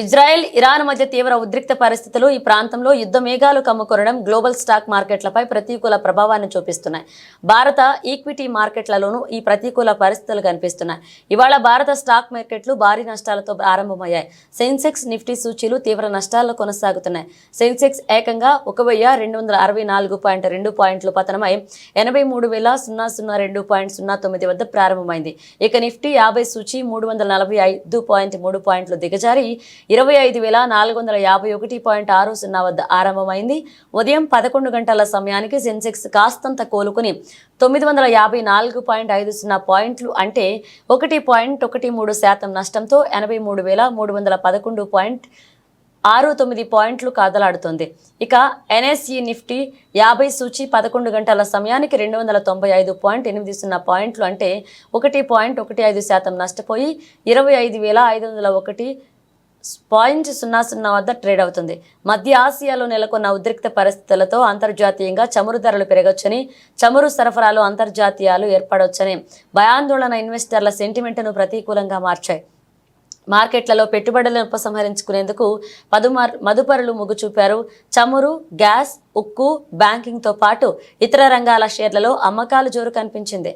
Israel Iran మధ్య తీవ్ర ఉద్రిక్త పరిస్థితులు ఈ ప్రాంతంలో యుద్ధ మేఘాలు కమ్ముకొనడం గ్లోబల్ స్టాక్ మార్కెట్లపై ప్రతికూల ప్రభావాన్ని చూపిస్తున్నాయి. భారత ఈక్విటీ మార్కెట్లలోనూ ఈ ప్రతికూల పరిస్థితులు కనిపిస్తున్నాయి. ఇవాళ భారత స్టాక్ మార్కెట్లు భారీ నష్టాలతో ప్రారంభమయ్యాయి. సెన్సెక్స్ నిఫ్టీ సూచీలు తీవ్ర నష్టాల్లో కొనసాగుతున్నాయి. సెన్సెక్స్ ఏకంగా ఒక వెయ్యి రెండు వందల అరవై నాలుగు పాయింట్ రెండు పాయింట్లు పతనమై ఎనభై మూడు వేల సున్నా సున్నా రెండు పాయింట్ సున్నా తొమ్మిది వద్ద ప్రారంభమైంది. ఇక నిఫ్టీ యాభై సూచి మూడు వందల నలభై ఐదు పాయింట్ మూడు పాయింట్లు దిగజారి ఇరవై ఐదు వేల నాలుగు వందల యాభై ఒకటి పాయింట్ ఆరు సున్నా వద్ద ఆరంభమైంది. ఉదయం పదకొండు గంటల సమయానికి సెన్సెక్స్ కాస్తంత కోలుకుని తొమ్మిది వందల యాభై నాలుగు పాయింట్ ఐదు సున్నా పాయింట్లు అంటే ఒకటి పాయింట్ ఒకటి మూడు శాతం నష్టంతో ఎనభై మూడు వేల మూడు వందల పదకొండు పాయింట్ ఆరు తొమ్మిది పాయింట్లు కాదలాడుతుంది. ఇక ఎన్ఎస్ఈ నిఫ్టీ యాభై సూచి పదకొండు గంటల సమయానికి రెండు వందల తొంభై ఐదు పాయింట్ ఎనిమిది సున్నా పాయింట్లు అంటే ఒకటి పాయింట్ ఒకటి ఐదు శాతం నష్టపోయి ఇరవై ఐదు వేల ఐదు వందల ఒకటి పాయింట్ సున్నా సున్నా వద్ద ట్రేడ్ అవుతుంది. మధ్య ఆసియాలో నెలకొన్న ఉద్రిక్త పరిస్థితులతో అంతర్జాతీయంగా చమురు ధరలు పెరగొచ్చని చమురు సరఫరాలు అంతర్జాతీయాలు ఏర్పడవచ్చని భయాందోళన ఇన్వెస్టర్ల సెంటిమెంట్ను ప్రతికూలంగా మార్చాయి. మార్కెట్లలో పెట్టుబడులను ఉపసంహరించుకునేందుకు పదుమార్ మదుపరులు మొగ్గు చూపారు. చమురు గ్యాస్ ఉక్కు బ్యాంకింగ్తో పాటు ఇతర రంగాల షేర్లలో అమ్మకాలు జోరు కనిపించింది.